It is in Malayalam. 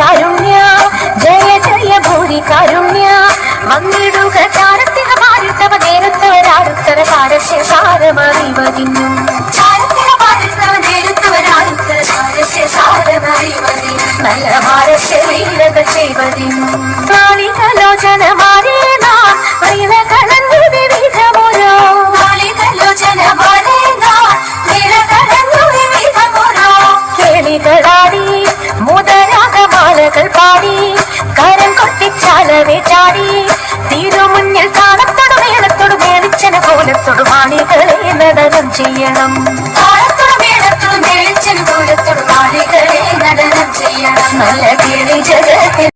കാരുണ്യ. ജയ ജയ ഭൂരി കാരുണ്യ. വന്നിടുക ചാരത്തിന മാറിത്തവ നേരത്തവരാടുത്തര പാരസ്യ സാരമറിവതിനും നല്ല പാരസ്യ ലീലക ചെയ്വതിനും കാളികലോചന മാറേന ചാടി. തിരുമുന്നിൽ താളത്തോട് മേളത്തോട് മേളിച്ചന കോലത്തോട് മാണികളെ നടനം ചെയ്യണം. താളത്തോട് മേളത്തോട് മേളിച്ചന കോലത്തോട് മാണികളെ നടനം ചെയ്യണം. നല്ല കിളി ജഗത്തിൽ